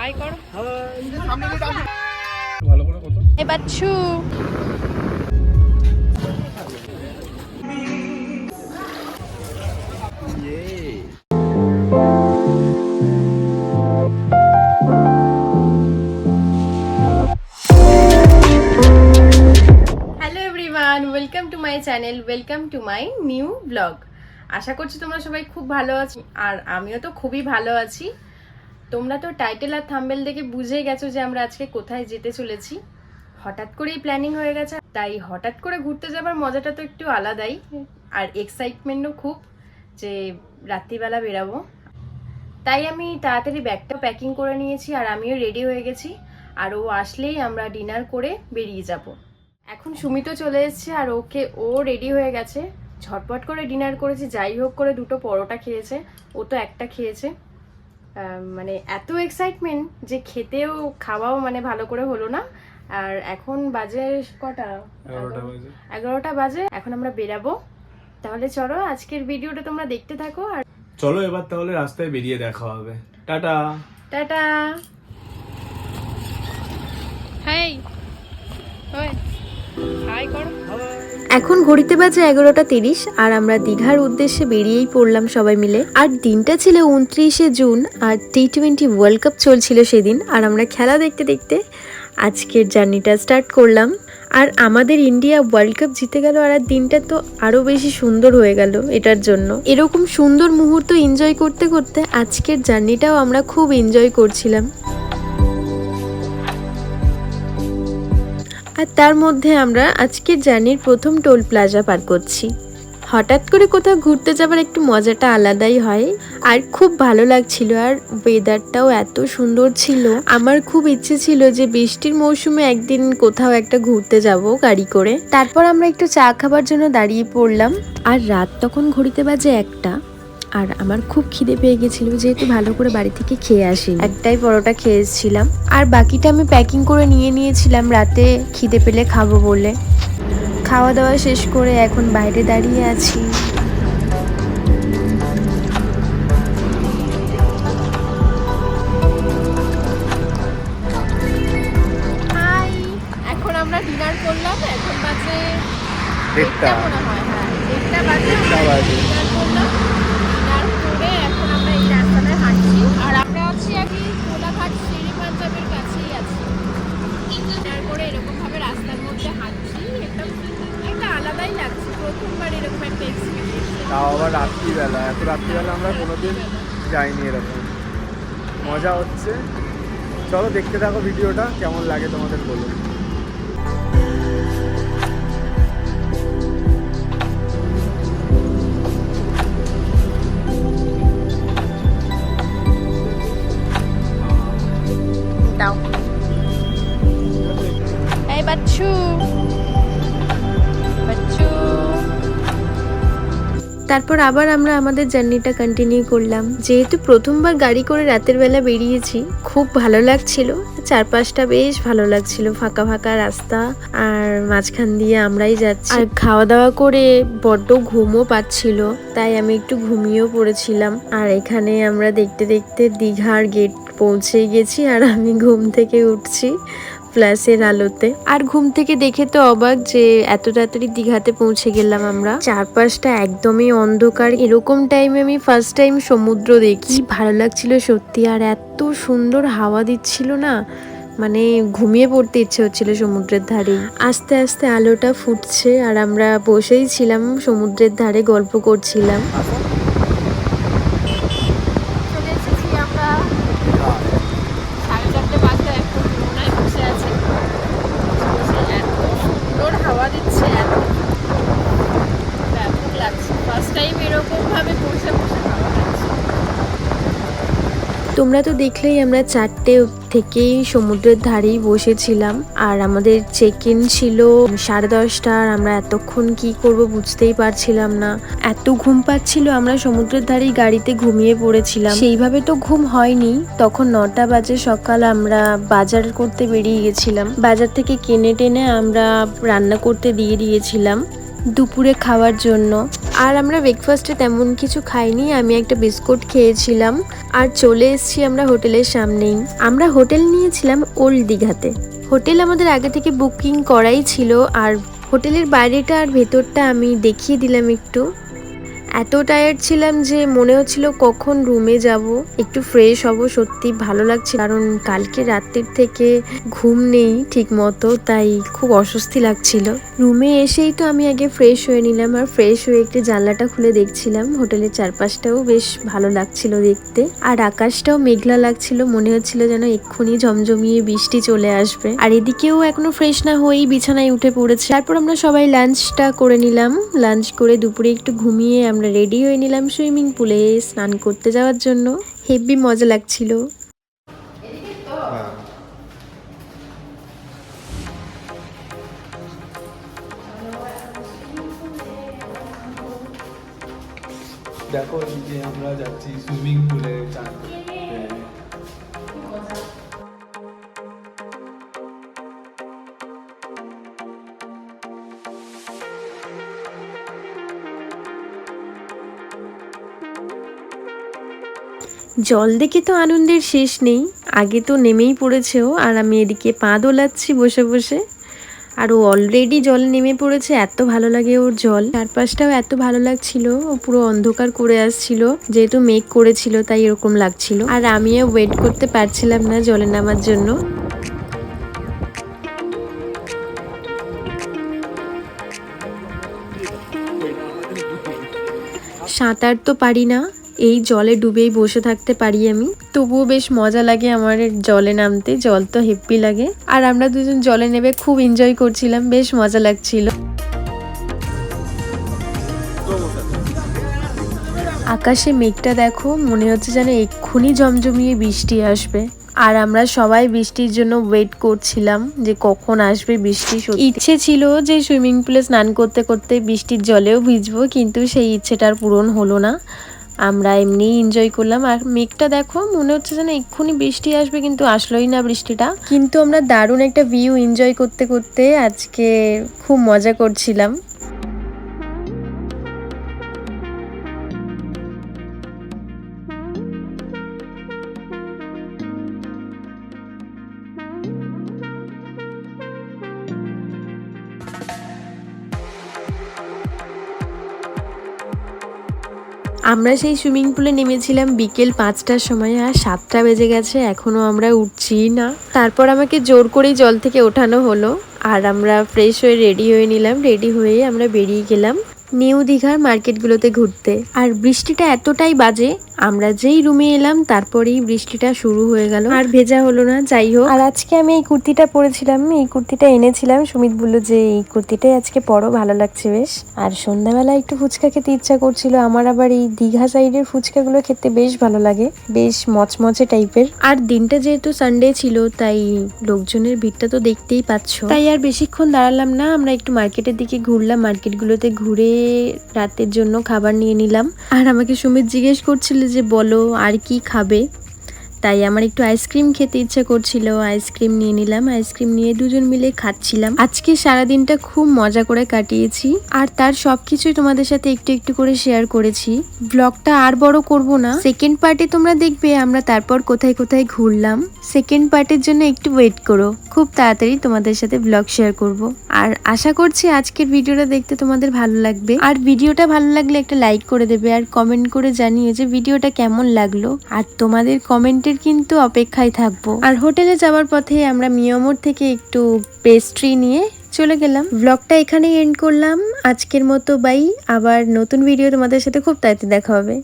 High কর ভালো করে কথা এ Bachchu welcome to my channel welcome to my new blog আশা করছি তোমরা সবাই খুব ভালো আছো। আর আমিও তো খুবই ভালো আছি। তোমরা তো টাইটেল আর থাম্বেল দেখে বুঝে গেছো যে আমরা আজকে কোথায় যেতে চলেছি। হঠাৎ করেই প্ল্যানিং হয়ে গেছে, তাই হঠাৎ করে ঘুরতে যাবার মজাটা তো একটু আলাদাই। আর এক্সাইটমেন্টও খুব যে রাত্রিবেলা বেরাবো। তাই আমি তাড়াতাড়ি ব্যাগটা প্যাকিং করে নিয়েছি আর আমিও রেডি হয়ে গেছি। আর ও আসলেই আমরা ডিনার করে বেরিয়ে যাব। এখন সুমিত চলে এসেছে আর ওকে ও রেডি হয়ে গেছে। ঝটপট করে ডিনার করেছে, যাই হোক করে দুটো পরোটা খেয়েছে। ও তো একটা খেয়েছে। মানে এত এক্সাইটমেন্ট যে খেতেও খাওয়াও মানে ভালো করে হলো না। আর এখন বাজে কটা? এগারোটা বাজে। এগারোটা বাজে এখন আমরা বেরাবো। তাহলে চলো আজকের ভিডিওটা তোমরা দেখতে থাকো আর চলো এবার তাহলে রাস্তায় বেরিয়ে দেখা হবে। টাটা। টাটা। হাই হাই করো। এখন ঘড়িতে বাজে এগারোটা তিরিশ আর আমরা দীঘার উদ্দেশ্যে বেরিয়েই পড়লাম সবাই মিলে। আর দিনটা ছিল উনত্রিশে জুন আর টি টোয়েন্টি ওয়ার্ল্ড কাপ চলছিল সেদিন। আর আমরা খেলা দেখতে দেখতে আজকের জার্নিটা স্টার্ট করলাম। আর আমাদের ইন্ডিয়া ওয়ার্ল্ড কাপ জিতে গেল আর দিনটা তো আরও বেশি সুন্দর হয়ে গেল এটার জন্য। এরকম সুন্দর মুহূর্ত এনজয় করতে করতে আজকের জার্নিটাও আমরা খুব এনজয় করছিলাম। আর তার মধ্যে আমরা আজকের জার্নির প্রথম টোল প্লাজা পার করছি। হঠাৎ করে কোথাও ঘুরতে যাবার একটু মজাটা আলাদাই হয়। আর খুব ভালো লাগছিল আর ওয়েদারটাও এত সুন্দর ছিল। আমার খুব ইচ্ছে ছিল যে বৃষ্টির মৌসুমে একদিন কোথাও একটা ঘুরতে যাব গাড়ি করে। তারপর আমরা একটু চা খাবার জন্য দাঁড়িয়ে পড়লাম। আর রাত তখন ঘড়িতে বাজে একটা। আর আমার খুব খিদে পেয়ে গেছিল যেহেতু ভালো করে বাড়ি থেকে খেয়ে আসি একটাই পরোটা খেয়েছিলাম। আর বাকিটা আমি প্যাকিং করে নিয়ে নিয়েছিলাম রাতে খিদে পেলে খাব বলে। খাওয়া দাওয়া শেষ করে এখন বাইরে দাঁড়িয়ে আছি। এখন আমরা ডিনার করলাম এখন বাজে দেড়টা আমরা বাজে। ডিনার করলাম ডিনার করে এখন আমরা এই রাস্তাটায় হাঁটছি আর আমরা আছি আর কি কোলাঘাট সিঁড়ি পাঞ্জাবের কাছেই আছি ডিনার করে এরকম ভাবে রাস্তার মধ্যে হাঁটছি একটা একটা আলাদাই লাগছে প্রথমবার এরকম একটা এক্সপিরিয়েন্স তাও আবার রাত্রিবেলা আমরা কোনোদিন যাইনি এরকম। মজা হচ্ছে। চলো দেখতে থাকো ভিডিওটা, কেমন লাগে তোমাদের বলুন তারপর আবার আমরা আমাদের জার্নিটা কন্টিনিউ করলাম। যেহেতু প্রথমবার গাড়ি করে রাতের বেলা বেরিয়েছি, খুব ভালো লাগছিল। চারপাশটা বেশ ভালো লাগছিল, ফাঁকা ফাঁকা রাস্তা, আর মাঝখান দিয়ে আমরাই যাচ্ছি। আর খাওয়া দাওয়া করে বড্ড ঘুমও পাচ্ছিল, তাই আমি একটু ঘুমিয়েও পড়েছিলাম। আর এখানে আমরা দেখতে দেখতে দীঘার গেট পৌঁছে গেছি, আর আমি ঘুম থেকে উঠছি। ফ্ল্যাশের আলোতে। আর ঘুম থেকে দেখে তো অবাক যে এত তাড়াতাড়ি দীঘাতে পৌঁছে গেলাম আমরা। চারপাশটা একদমই অন্ধকার। এরকম টাইমে আমি ফার্স্ট টাইম সমুদ্র দেখি। ভালো লাগছিল সত্যি। আর এত সুন্দর হাওয়া দিচ্ছিল না। মানে ঘুমিয়ে পড়তে ইচ্ছে হচ্ছিল সমুদ্রের ধারে। আস্তে আস্তে আলোটা ফুটছে আর আমরা বসেই ছিলাম সমুদ্রের ধারে গল্প করছিলাম চলে এসেছি আমরা সাড়ে চারটে বাজে এখন মোনায় বসে আছে বসে এত সুন্দর হাওয়া দিচ্ছে এত ব্যাপক লাগছে ফার্স্ট টাইম এরকম ভাবে বসে বসে তোমরা তো দেখলেই আমরা চারটে থেকেই সমুদ্রের ধারেই বসেছিলাম, আর আমাদের চেক ইন ছিল সাড়ে দশটা, আর আমরা এতক্ষণ কি করব বুঝতেই পারছিলাম না। এত ঘুম পাচ্ছিল, আমরা সমুদ্রের ধারেই গাড়িতে ঘুমিয়ে পড়েছিলাম। সেইভাবে তো ঘুম হয়নি, তখন নটা বাজে সকাল আমরা বাজার করতে বেরিয়ে গেছিলাম। বাজার থেকে কিনে টেনে আমরা রান্না করতে দিয়ে দিয়েছিলাম। দুপুরে খাওয়ার জন্য। আর আমরা ব্রেকফাস্টে তেমন কিছু খাইনি, আমি একটা বিস্কুট খেয়েছিলাম। আর চলে এসেছি আমরা হোটেলের সামনেই। আমরা হোটেল নিয়েছিলাম ওল্ড দীঘাতে। হোটেল আমাদের আগে থেকে বুকিং করাই ছিল, আর হোটেলের বাইরেটা আর ভেতরটা আমি দেখিয়ে দিলাম একটু। এত টায়ার্ড ছিলাম যে মনে হচ্ছিল কখন রুমে যাব। একটু ফ্রেশ হব, সত্যি ভালো লাগছে কারণ কালকে রাত্রির থেকে ঘুম নেই ঠিক মতো, তাই খুব অস্বস্তি লাগছিল। রুমে এসেই তো আমি আগে ফ্রেশ হয়ে নিলাম আর ফ্রেশ হয়ে একটু জানলাটা খুলে দেখছিলাম। হোটেলের চারপাশটাও বেশ ভালো লাগছিল দেখতে। আর আকাশটাও মেঘলা লাগছিল, মনে হচ্ছিল যেন এক্ষুনি ঝমঝমিয়ে বৃষ্টি চলে আসবে। আর এদিকেও এখনও ফ্রেশ না হয়েই বিছানায় উঠে পড়েছে। তারপর আমরা সবাই লাঞ্চটা করে নিলাম। লাঞ্চ করে দুপুরে একটু ঘুমিয়ে আমরা রেডি হয়ে নিলাম সুইমিং পুলে স্নান করতে যাওয়ার জন্য। হেভি মজা লাগছিল। দেখো যে আমরা যাচ্ছি সুইমিং পুলে চান করতে। জল দেখে তো আনন্দের শেষ নেই। আগে তো নেমেই পড়েছেও, আর আমি এদিকে পা দোলাচ্ছি বসে বসে। আর ও অলরেডি জল নেমে পড়েছে, এত ভালো লাগে ওর জল। চারপাশটাও এত ভালো লাগছিল, ও পুরো অন্ধকার করে আসছিল। যেহেতু মেঘ করেছিল, তাই এরকম লাগছিল। আর আমিও ওয়েট করতে পারছিলাম না জলে নামার জন্য। সাঁতার তো পারি না। এই জলে ডুবেই বসে থাকতে পারি আমি। তবুও বেশ মজা লাগে আমার জলে নামতে, জল তো হেব্বি লাগে। আর আমরা দুজন জলে নেবে খুব এনজয় করছিলাম, বেশ মজা লাগছিল। আকাশে মেঘটা দেখো, মনে হচ্ছে যেন এক্ষুনি জমজমিয়ে বৃষ্টি আসবে। আর আমরা সবাই বৃষ্টির জন্য ওয়েট করছিলাম যে কখন আসবে বৃষ্টি। ইচ্ছে ছিল যে সুইমিং পুলে স্নান করতে করতে বৃষ্টির জলেও ভিজবো, কিন্তু সেই ইচ্ছেটার পূরণ হলো না। আমরা এমনি এনজয় করলাম। আর মেঘটা দেখো, মনে হচ্ছে যেন এক্ষুনি বৃষ্টি আসবে, কিন্তু আসলোই না বৃষ্টিটা। কিন্তু আমরা দারুণ একটা ভিউ এনজয় করতে করতে আজকে খুব মজা করছিলাম। আমরা সেই সুইমিং পুলে নেমেছিলাম বিকেল পাঁচটার সময় আর সাতটা বেজে গেছে এখনও আমরা উঠছি না। তারপর আমাকে জোর করেই জল থেকে ওঠানো হলো আর আমরা ফ্রেশ হয়ে রেডি হয়ে নিলাম রেডি হয়ে আমরা বেরিয়ে গেলাম। নিউ দীঘার মার্কেটগুলোতে ঘুরতে। আর বৃষ্টিটা এতটাই বাজে আমরা যেই রুমে এলাম তারপরেই বৃষ্টিটা শুরু হয়ে গেল। আর ভেজা হলো না যাই হোক। আর আজকে আমি এই কুর্তিটা পরেছিলাম এই কুর্তিটা এনেছিলাম। সুমিত বলল যে এই কুর্তিটাই আজকে পরো ভালো লাগছে বেশ। আর সন্ধ্যাবেলা একটু ফুচকা খেতে ইচ্ছা করছিল আমার আবার এই দীঘা সাইডের ফুচকাগুলো খেতে বেশ ভালো লাগে বেশ মচমচে টাইপের। আর দিনটা যেহেতু সানডে ছিল তাই লোকজনের ভিড়টা তো দেখতেই পাচ্ছ। তাই আর বেশিক্ষণ দাঁড়ালাম না আমরা একটু মার্কেটের দিকে ঘুরলাম মার্কেটগুলোতে ঘুরে রাতের জন্য খাবার নিয়ে নিলাম। আর আমাকে সুমিত জিজ্ঞেস করছিল যে বলো আর কি খাবে? তাই আমার একটু আইসক্রিম খেতে ইচ্ছা করছিল। আইসক্রিম নিয়ে নিলাম আইসক্রিম নিয়ে দুজন মিলে খাচ্ছিলাম। আজকে সারাদিনটা খুব মজা করে কাটিয়েছি আর তার সবকিছুই তোমাদের সাথে একটু একটু করে শেয়ার করেছি। ব্লগটা আর বড় করব না। সেকেন্ড পার্টে তোমরা দেখবে আমরা তারপর কোথায় কোথায় ঘুরলাম। সেকেন্ড পার্টের জন্য একটু ওয়েট করো। খুব তাড়াতাড়ি তোমাদের সাথে ব্লগ শেয়ার করব। আর আশা করছি আজকের ভিডিওটা দেখতে তোমাদের ভালো লাগবে। আর ভিডিওটা ভালো লাগলে একটা লাইক করে দেবে আর কমেন্ট করে জানিয়ে যে ভিডিওটা কেমন লাগল। আর তোমাদের কমেন্টের কিন্তু অপেক্ষায় থাকব। আর হোটেলে যাওয়ার পথে আমরা মিয়ামোর থেকে একটু পেস্ট্রি নিয়ে চলে গেলাম। ব্লগটা এখানেই এন্ড করলাম। আজকের মতো বাই আবার নতুন ভিডিও তোমাদের সাথে খুব তাড়াতাড়ি দেখা হবে।